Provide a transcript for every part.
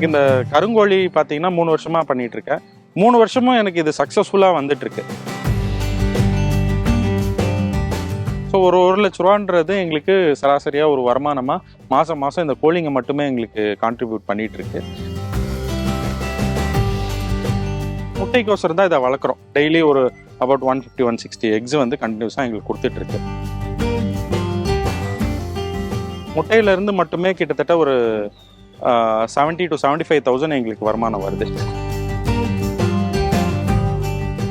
எனக்கு இந்த கருங்கோழி பார்த்தீங்கன்னா மூணு வருஷமாக பண்ணிட்டு இருக்கேன். மூணு வருஷமும் எனக்கு இது சக்ஸஸ்ஃபுல்லாக வந்துட்டுருக்கு ஸோ ஒரு ஒரு லட்ச ரூபான்றது எங்களுக்கு சராசரியாக ஒரு வருமானமாக மாதம் மாதம் இந்த கோழிங்க மட்டுமே எங்களுக்கு கான்ட்ரிபியூட் பண்ணிகிட்ருக்கு முட்டைக்கோசரம் தான் இதை வளர்க்குறோம். டெய்லி ஒரு about one fifty one sixty eggs வந்து கண்டினியூஸாக எங்களுக்கு கொடுத்துட்ருக்கு முட்டையிலேருந்து மட்டுமே கிட்டத்தட்ட ஒரு seventy to seventy five thousand எங்களுக்கு வருமானம் வருது.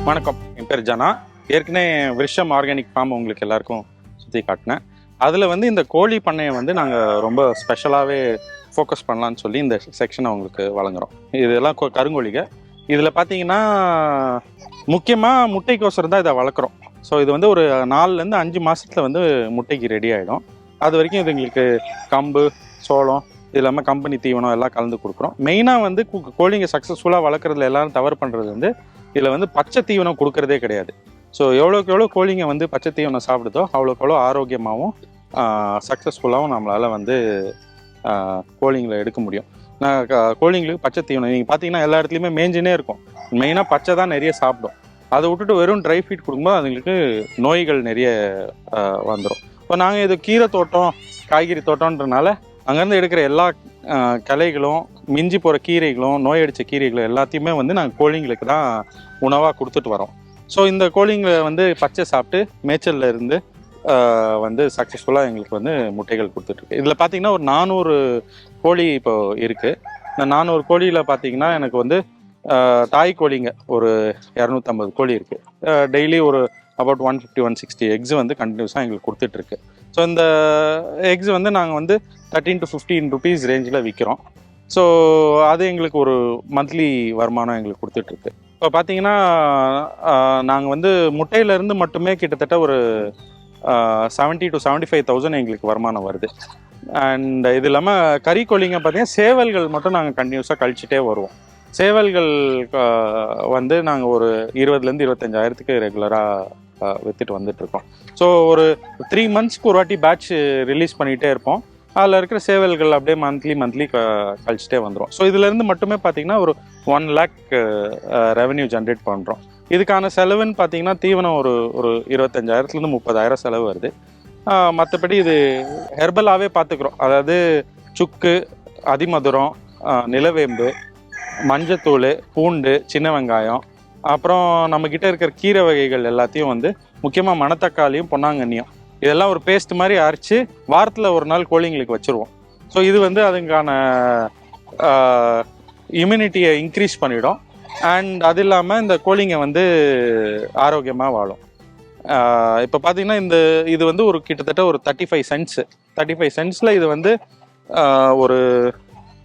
வணக்கம். என் பேர் ஜனா. ஏற்கனவே விருஷம் ஆர்கானிக் ஃபார்ம் உங்களுக்கு எல்லாருக்கும் சுற்றி காட்டினேன். அதில் வந்து இந்த கோழி பண்ணையை வந்து நாங்கள் ரொம்ப ஸ்பெஷலாகவே ஃபோக்கஸ் பண்ணலான்னு சொல்லி இந்த செக்ஷனை உங்களுக்கு வழங்குறோம். இதெல்லாம் கொ- இதில் பார்த்தீங்கன்னா முக்கியமாக முட்டைக்கோசரம் தான் இதை வளர்க்குறோம். ஸோ இது வந்து ஒரு நாலுலேருந்து அஞ்சு மாதத்தில் வந்து முட்டைக்கு ரெடி ஆகிடும் அது வரைக்கும் இது எங்களுக்கு கம்பு சோளம் இது இல்லாமல் கம்பெனி தீவனம் எல்லாம் கலந்து கொடுக்குறோம். மெயினாக வந்து கு- கோழிங்க சக்ஸஸ்ஃபுல்லாக வளர்க்குறதுல எல்லாரும் தவறு பண்ணுறது வந்து இதில் வந்து பச்சை தீவனம் கொடுக்கறதே கிடையாது. ஸோ எவ்வளோக்கு எவ்வளோ கோழிங்க வந்து பச்சை தீவனம் சாப்பிடுதோ அவ்வளோக்கு எவ்வளோ ஆரோக்கியமாகவும் சக்ஸஸ்ஃபுல்லாகவும் நம்மளால் வந்து கோழிங்களை எடுக்க முடியும். நான் கோழிங்களுக்கு பச்சை தீவனம் நீங்கள் பார்த்தீங்கன்னா எல்லா இடத்துலையுமே மேஞ்சினே இருக்கும். மெயினாக பச்சை தான் நிறைய சாப்பிடும். அதை விட்டுட்டு வெறும் ட்ரை ஃபீட் கொடுக்கும்போது அதுங்களுக்கு நோய்கள் நிறைய வந்துடும் இப்போ நாங்கள் இது கீரை தோட்டம் காய்கறி தோட்டம்ன்றனால அங்கேருந்து எடுக்கிற எல்லா கலைகளும் மிஞ்சி போகிற கீரைகளும் நோய் அடித்த கீரைகளும் எல்லாத்தையுமே வந்து நாங்கள் கோழிங்களுக்கு தான் உணவாக கொடுத்துட்டு வரோம். ஸோ இந்த கோழிங்களை வந்து பச்சை சாப்பிட்டு மேய்ச்சலில் இருந்து வந்து சக்ஸஸ்ஃபுல்லாக எங்களுக்கு வந்து முட்டைகள் கொடுத்துட்ருக்கு இதில் பார்த்தீங்கன்னா ஒரு நானூறு கோழி இப்போ இருக்குது இந்த நானூறு கோழியில் பார்த்தீங்கன்னா எனக்கு வந்து தாய் கோழிங்க ஒரு இரநூத்தம்பது கோழி இருக்குது டெய்லி ஒரு about one fifty one sixty eggs வந்து கண்டினியூஸாக எங்களுக்கு கொடுத்துட்ருக்கு ஸோ இந்த எக்ஸ் வந்து நாங்கள் வந்து தேர்ட்டீன் டு ஃபிஃப்டீன் ருபீஸ் ரேஞ்சில் விற்கிறோம் ஸோ அது எங்களுக்கு ஒரு மந்த்லி வருமானம் எங்களுக்கு கொடுத்துட்ருக்கு. இப்போ பார்த்தீங்கன்னா நாங்கள் வந்து முட்டையிலேருந்து மட்டுமே கிட்டத்தட்ட ஒரு seventy to seventy five thousand எங்களுக்கு வருமானம் வருது. அண்ட் இது இல்லாமல் கறி கோழிங்க பார்த்தீங்கன்னா சேவல்கள் மட்டும் நாங்கள் கண்டினியூஸாக கழிச்சிட்டே வருவோம். சேவல்கள் வந்து நாங்கள் ஒரு இருபதுலேருந்து இருபத்தஞ்சாயிரத்துக்கு ரெகுலராக விற்றுட்டு வந்துட்டுருக்கோம். ஸோ ஒரு த்ரீ மந்த்ஸ்க்கு ஒரு வாட்டி பேட்ச் ரிலீஸ் பண்ணிகிட்டே இருப்போம். அதில் இருக்கிற சேவல்கள் அப்படியே மந்த்லி மந்த்லி கழிச்சிட்டே வந்துடும் ஸோ இதுலேருந்து மட்டுமே பார்த்தீங்கன்னா ஒரு ஒன் லேக் ரெவன்யூ ஜென்ரேட் பண்ணுறோம் இதுக்கான செலவுன்னு பார்த்தீங்கன்னா தீவனம் ஒரு ஒரு இருபத்தஞ்சாயிரத்துலேருந்து முப்பதாயிரம் செலவு வருது. மற்றபடி இது ஹெர்பலாகவே பார்த்துக்குறோம் அதாவது சுக்கு அதிமதுரம் நிலவேம்பு மஞ்சத்தூள் பூண்டு சின்ன வெங்காயம் அப்புறம் நம்மக்கிட்ட இருக்கிற கீரை வகைகள் எல்லாத்தையும் வந்து முக்கியமாக மணத்தக்காளியும் பொன்னாங்கண்ணியும் இதெல்லாம் ஒரு பேஸ்ட் மாதிரி அரைச்சி வாரத்தில் ஒரு நாள் கோழிங்களுக்கு வச்சுருவோம். ஸோ இது வந்து அதுக்கான இம்யூனிட்டியை இன்க்ரீஸ் பண்ணிடும். அண்ட் அது இல்லாமல் இந்த கோழிங்க வந்து ஆரோக்கியமாக வாழும். இப்போ பார்த்தீங்கன்னா இந்த இது வந்து ஒரு கிட்டத்தட்ட ஒரு thirty five cents thirty five சென்ட்ஸில் இது வந்து ஒரு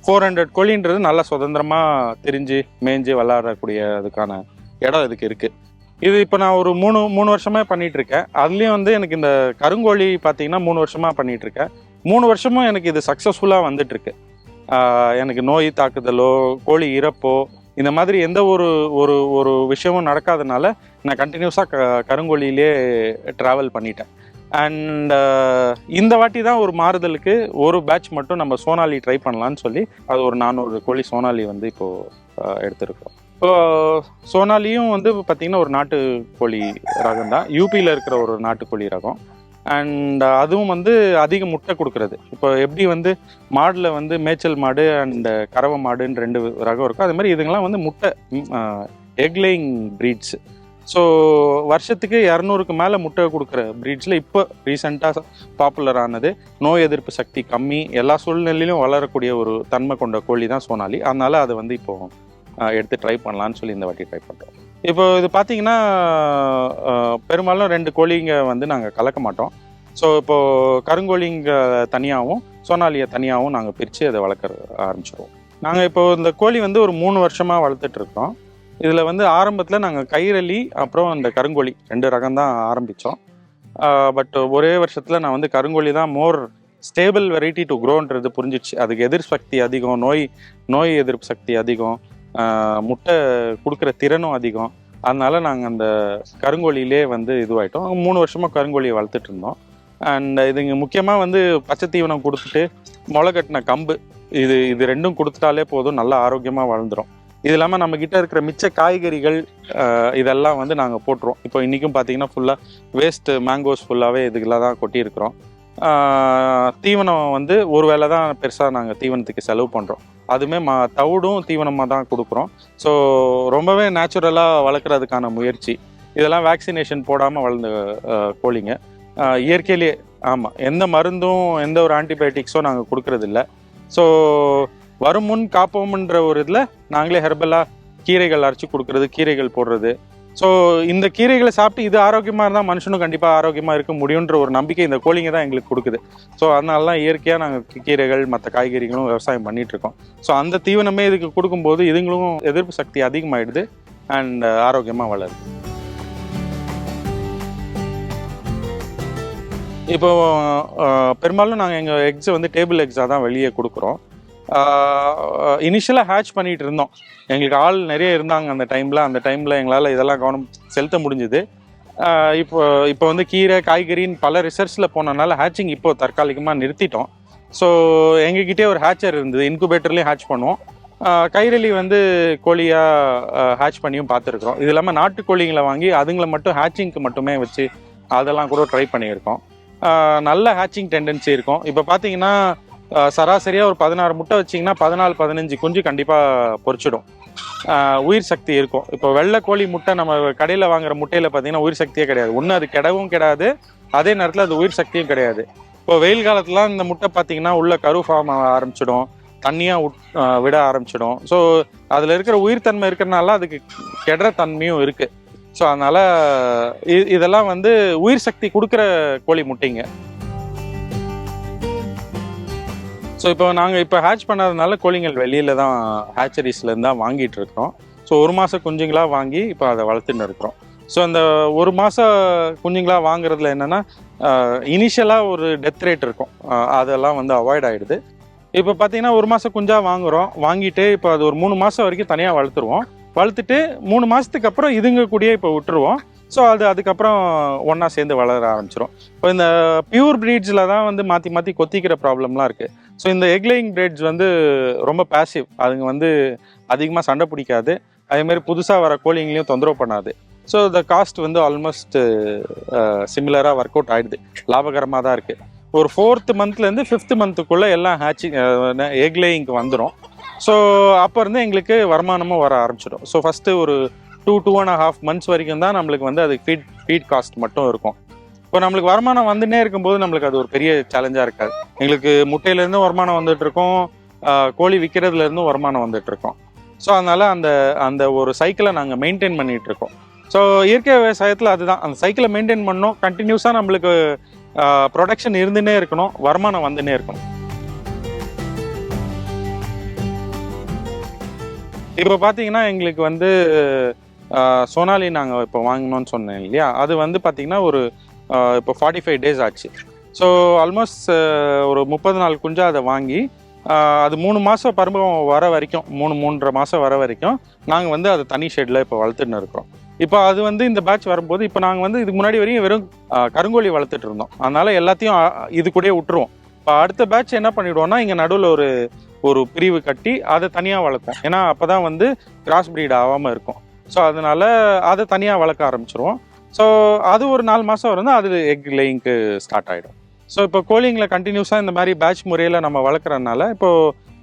ஃபோர் ஹண்ட்ரட் கோழின்றது நல்லா சுதந்திரமாக தெரிஞ்சு மேய்ஞ்சு விளாடக்கூடிய அதுக்கான இடம் இதுக்கு இருக்குது இது இப்போ நான் ஒரு மூணு மூணு வருஷமே பண்ணிகிட்ருக்கேன் இருக்கேன் அதுலேயும் வந்து எனக்கு இந்த கருங்கோழி பார்த்தீங்கன்னா மூணு வருஷமாக பண்ணிகிட்ருக்கேன் மூணு வருஷமும் எனக்கு இது சக்ஸஸ்ஃபுல்லாக வந்துட்டுருக்கு. எனக்கு நோய் தாக்குதலோ கோழி இறப்போ இந்த மாதிரி எந்த ஒரு ஒரு ஒரு விஷயமும் நடக்காதனால நான் கண்டினியூஸாக க கருங்கோழியிலே ட்ராவல் பண்ணிட்டேன். அண்ட் இந்த வாட்டி தான் ஒரு மாறுதலுக்கு ஒரு பேட்ச் மட்டும் நம்ம சோனாலி ட்ரை பண்ணலான்னு சொல்லி அது ஒரு நானூறு கோழி சோனாலி வந்து இப்போது எடுத்திருக்கோம். சோனாலியும் வந்து பார்த்தீங்கன்னா ஒரு நாட்டு கோழி ரகம் தான். யூபியில் இருக்கிற ஒரு நாட்டுக்கோழி ரகம். அண்ட் அதுவும் வந்து அதிக முட்டை கொடுக்கறது. இப்போ எப்படி வந்து மாடில் வந்து மேய்ச்சல் மாடு அண்ட் கறவை மாடுன்னு ரெண்டு ரகம் இருக்கும் அது மாதிரி இதுங்கெல்லாம் வந்து முட்டை எக்லைங் ப்ரீட்ஸ் ஸோ வருஷத்துக்கு இரநூறுக்கு மேலே முட்டை கொடுக்குற ப்ரீட்ஸில் இப்போ ரீசெண்டாக பாப்புலர் ஆனது நோய் எதிர்ப்பு சக்தி கம்மி. எல்லா சூழ்நிலையிலும் வளரக்கூடிய ஒரு தன்மை கொண்ட கோழி தான் சோனாலி. அதனால் அதை வந்து இப்போது எடுத்து ட்ரை பண்ணலான்னு சொல்லி இந்த வாட்டி ட்ரை பண்ணுறோம் இப்போ இது பார்த்தீங்கன்னா பெரும்பாலும் ரெண்டு கோழிங்க வந்து நாங்கள் கலக்க மாட்டோம். ஸோ இப்போது கருங்கோழிங்க தனியாகவும் சோனாலியை தனியாகவும் நாங்கள் பிரித்து அதை வளர்க்க ஆரம்பிச்சிடுவோம் நாங்கள் இப்போ இந்த கோழி வந்து ஒரு மூணு வருஷமாக வளர்த்துட்ருக்கோம் இதில் வந்து ஆரம்பத்தில் நாங்கள் கயிறலி அப்புறம் இந்த கருங்கோழி ரெண்டு ரகம் தான் ஆரம்பித்தோம் பட் ஒரே வருஷத்தில் நான் வந்து கருங்கோழி தான் மோர் ஸ்டேபிள் வெரைட்டி டு க்ரோன்றது புரிஞ்சிச்சு. அதுக்கு எதிர் சக்தி அதிகம் நோய் நோய் எதிர்ப்பு சக்தி அதிகம். முட்டை கொடுக்குற திறனும் அதிகம். அதனால நாங்கள் அந்த கருங்கோழியிலே வந்து இதுவாயிட்டோம். மூணு வருஷமாக கருங்கோழியை வளர்த்துட்டு இருந்தோம். அண்ட் இதுங்க முக்கியமாக வந்து பச்சை தீவனம் கொடுத்துட்டு முளை கட்டின கம்பு இது இது ரெண்டும் கொடுத்துட்டாலே போதும். நல்லா ஆரோக்கியமாக வளர்ந்துரும். இது இல்லாமல் நம்மக்கிட்ட இருக்கிற மிச்ச காய்கறிகள் இதெல்லாம் வந்து நாங்கள் போட்டுருவோம். இப்போ இன்றைக்கும் பார்த்தீங்கன்னா ஃபுல்லாக வேஸ்ட்டு மேங்கோஸ் ஃபுல்லாகவே இதுக்கெல்லாம் தான் கொட்டியிருக்கிறோம். தீவனம் வந்து ஒரு வேளை தான் பெருசாக நாங்கள் தீவனத்துக்கு செலவு பண்ணுறோம் அதுவுமே ம தவிடும் தீவனமாக தான் கொடுக்குறோம். ஸோ ரொம்பவே நேச்சுரலாக வளர்க்குறதுக்கான முயற்சி. இதெல்லாம் வேக்சினேஷன் போடாமல் வளர்ந்த கோழிங்க. இயற்கையிலேயே ஆமாம் எந்த மருந்தும் எந்த ஒரு ஆன்டிபயோட்டிக்ஸும் நாங்கள் கொடுக்கறதில்ல. ஸோ வரும் முன் காப்போம்ன்ற ஒரு இதில் நாங்களே ஹெர்பலாக கீரைகள் அரைச்சி கொடுக்குறது கீரைகள் போடுறது ஸோ இந்த கீரைகளை சாப்பிட்டு இது ஆரோக்கியமாக இருந்தால் மனுஷனும் கண்டிப்பாக ஆரோக்கியமாக இருக்க முடியுன்ற ஒரு நம்பிக்கை இந்த கோழிங்க தான் எங்களுக்கு கொடுக்குது. ஸோ அதனால தான் இயற்கையாக நாங்கள் கீரைகள் மற்ற காய்கறிகளும் விவசாயம் பண்ணிகிட்ருக்கோம் இருக்கோம். ஸோ அந்த தீவனமே இதுக்கு கொடுக்கும்போது இதுங்களும் எதிர்ப்பு சக்தி அதிகமாகிடுது அண்ட் ஆரோக்கியமாக வளருது. இப்போ பெரும்பாலும் நாங்கள் எங்கள் எக்ஸை வந்து டேபிள் எக்ஸாக தான் வெளியே கொடுக்குறோம். இனிஷியலாக ஹேட்ச் பண்ணிகிட்டு இருந்தோம். எங்களுக்கு ஆள் நிறைய இருந்தாங்க அந்த டைமில் அந்த டைமில் எங்களால் இதெல்லாம் கவனம் செலுத்த முடிஞ்சுது. இப்போ இப்போ வந்து கீரை காய்கறின்னு பல ரிசர்ச்சில் போனனால ஹேட்சிங் இப்போது தற்காலிகமாக நிறுத்திட்டோம். ஸோ எங்ககிட்டே ஒரு ஹேச்சர் இருந்தது. இன்குபேட்டர்லேயும் ஹேட்ச் பண்ணுவோம். கைரளி வந்து கோழியாக ஹேட்ச் பண்ணியும் பார்த்துருக்குறோம். இது இல்லாமல் நாட்டுக்கோழிங்களை வாங்கி அதுங்களை மட்டும் ஹேட்சிங்க்கு மட்டுமே வச்சு அதெல்லாம் கூட ட்ரை பண்ணியிருக்கோம். நல்ல ஹேட்சிங் டெண்டன்சி இருக்கும். இப்போ பார்த்தீங்கன்னா சராசரியாக ஒரு பதினாறு முட்டை வச்சிங்கன்னா பதினாலு பதினஞ்சு குஞ்சு கண்டிப்பாக பொறிச்சிடும். உயிர் சக்தி இருக்கும். இப்போ வெள்ளை கோழி முட்டை நம்ம கடையில் வாங்குற முட்டையில் பார்த்தீங்கன்னா உயிர் சக்தியே கிடையாது. ஒன்று அது கிடவும் கிடையாது அதே நேரத்தில் அது உயிர் சக்தியும் கிடையாது. இப்போ வெயில் காலத்துலாம் இந்த முட்டை பார்த்தீங்கன்னா உள்ள கரு ஃபார்ம் ஆரம்பிச்சிடும். தண்ணியாக உட் விட ஆரம்பிச்சிடும். ஸோ அதில் இருக்கிற உயிர் தன்மை இருக்கிறனால அதுக்கு கெடுற தன்மையும் இருக்குது ஸோ அதனால் இதெல்லாம் வந்து உயிர் சக்தி கொடுக்குற கோழி முட்டைங்க. ஸோ இப்போ நாங்கள் இப்போ ஹேட்ச் பண்ணாதனால கோழிங்கள் வெளியில் தான் ஹேச்சரிஸ்லேருந்து தான் வாங்கிட்டு இருக்கிறோம் ஸோ ஒரு மாத குஞ்சுங்களாக வாங்கி இப்போ அதை வளர்த்துன்னு இருக்கிறோம். ஸோ அந்த ஒரு மாதம் குஞ்சுங்களாக வாங்குறதுல என்னென்னா இனிஷியலாக ஒரு டெத் ரேட் இருக்கும். அதெல்லாம் வந்து அவாய்ட் ஆகிடுது இப்போ பார்த்தீங்கன்னா ஒரு மாதம் குஞ்சாக வாங்குகிறோம் வாங்கிட்டு இப்போ அது ஒரு மூணு மாதம் வரைக்கும் தனியாக வளர்த்துருவோம். வளர்த்துட்டு மூணு மாதத்துக்கு அப்புறம் இதுங்க கூடயே இப்போ விட்டுருவோம். ஸோ அது அதுக்கப்புறம் ஒன்றா சேர்ந்து வளர ஆரம்பிச்சிரும். இப்போ இந்த பியூர் ப்ரீட்ஸில் தான் வந்து மாற்றி மாற்றி கொத்திக்கிற ப்ராப்ளம்லாம் இருக்குது ஸோ இந்த எக்லையிங் பிரீட்ஸ் வந்து ரொம்ப பேசிவ் அதுங்க வந்து அதிகமாக சண்டை பிடிக்காது. அதேமாதிரி புதுசாக வர கோழிங்களையும் தொந்தரவு பண்ணாது. ஸோ த காஸ்ட் வந்து ஆல்மோஸ்ட் சிமிலராக ஒர்க் அவுட் ஆகிடுது லாபகரமாக தான் இருக்குது ஒரு ஃபோர்த்து மந்த்லேருந்து ஃபிஃப்த் மந்த்துக்குள்ளே எல்லாம் ஹேச்சிங் எக்லேயிங்க்கு வந்துடும் ஸோ அப்போ இருந்து எங்களுக்கு வருமானமும் வர ஆரம்பிச்சிடும். ஸோ ஃபஸ்ட்டு ஒரு two two and half months வரைக்கும் தான் நம்மளுக்கு வந்து அதுக்கு ஃபீட் ஃபீட் காஸ்ட் மட்டும் இருக்கும். இப்போ நம்மளுக்கு வருமானம் வந்துட்டே இருக்கும்போது நம்மளுக்கு அது ஒரு பெரிய சேலஞ்சாக இருக்காது. எங்களுக்கு முட்டையிலேருந்தும் வருமானம் வந்துட்டு இருக்கோம் கோழி விற்கிறதுலேருந்தும் வருமானம் வந்துட்டு இருக்கோம் ஸோ அதனால் அந்த அந்த ஒரு சைக்கிளை நாங்கள் மெயின்டைன் பண்ணிட்டு இருக்கோம் ஸோ இயற்கை விவசாயத்தில் அதுதான். அந்த சைக்கிளை மெயின்டைன் பண்ணோம் கண்டினியூஸாக நம்மளுக்கு ப்ரொடக்ஷன் இருந்துன்னே இருக்கணும். வருமானம் வந்துன்னே இருக்கணும். இப்போ பார்த்தீங்கன்னா எங்களுக்கு வந்து சோனாலி நாங்கள் இப்போ வாங்கினோம்னு சொன்னேன் இல்லையா? அது வந்து பார்த்தீங்கன்னா ஒரு இப்போ ஃபார்ட்டி ஃபைவ் டேஸ் ஆச்சு ஸோ ஆல்மோஸ்ட் ஒரு முப்பது நாள் குஞ்சா அதை வாங்கி அது மூணு மாதம் பருவம் வர வரைக்கும் மூணு மூன்றரை மாதம் வர வரைக்கும் நாங்கள் வந்து அதை தனி ஷெட்டில் இப்போ வளர்த்துட்டு இருக்கிறோம். இப்போ அது வந்து இந்த பேட்ச் வரும்போது இப்போ நாங்கள் வந்து இதுக்கு முன்னாடி வரையும் வெறும் கருங்கோழி வளர்த்துட்டு இருந்தோம். அதனால் எல்லாத்தையும் இது கூடயே விட்டுருவோம். இப்போ அடுத்த பேட்ச் என்ன பண்ணிடுவோம்னா இங்கே நடுவில் ஒரு ஒரு பிரிவு கட்டி அதை தனியாக வளர்ப்போம். ஏன்னா அப்போ தான் வந்து கிராஸ் breed ஆகாமல் இருக்கும். ஸோ அதனால அதை தனியாக வளர்க்க ஆரம்பிச்சிருவோம். ஸோ அது ஒரு நாலு மாதம் இருந்தால் அது எக் லேயிங்க்கு ஸ்டார்ட் ஆகிடும் ஸோ இப்போ கோழிங்களை கண்டினியூஸாக இந்த மாதிரி பேட்ச் முறையில் நம்ம வளர்க்குறதுனால இப்போ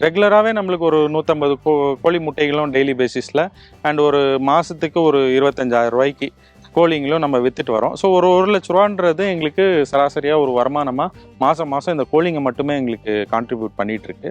ரெகுலராகவே நம்மளுக்கு ஒரு நூற்றம்பது கோ கோழி முட்டைகளும் டெய்லி பேசிஸில் அண்ட் ஒரு மாதத்துக்கு ஒரு இருபத்தஞ்சாயிரம் ரூபாய்க்கு கோழிங்களும் நம்ம விற்றுட்டு வரோம். ஸோ ஒரு ஒரு லட்ச ரூபான்றது எங்களுக்கு சராசரியாக ஒரு வருமானமாக மாதம் மாதம் இந்த கோழிங்க மட்டுமே எங்களுக்கு கான்ட்ரிபியூட் பண்ணிகிட்ருக்கு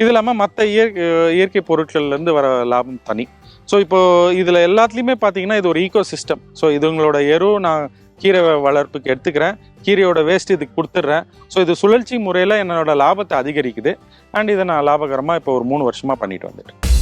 இது இல்லாமல் மற்ற இயற்கை இயற்கை பொருட்கள்லேருந்து வர லாபம் தனி. ஸோ இப்போது இதில் எல்லாத்துலேயுமே பார்த்தீங்கன்னா இது ஒரு ஈகோ சிஸ்டம் ஸோ இதுங்களோட எரு நான் கீரை வளர்ப்புக்கு எடுத்துக்கிறேன். கீரையோட வேஸ்ட் இதுக்கு கொடுத்துட்றேன். ஸோ இது சுழற்சி முறையில் என்னோட லாபத்தை அதிகரிக்குது. அண்ட் இதை நான் லாபகரமாக இப்போ ஒரு மூணு வருஷமாக பண்ணிட்டு வந்துட்டேன்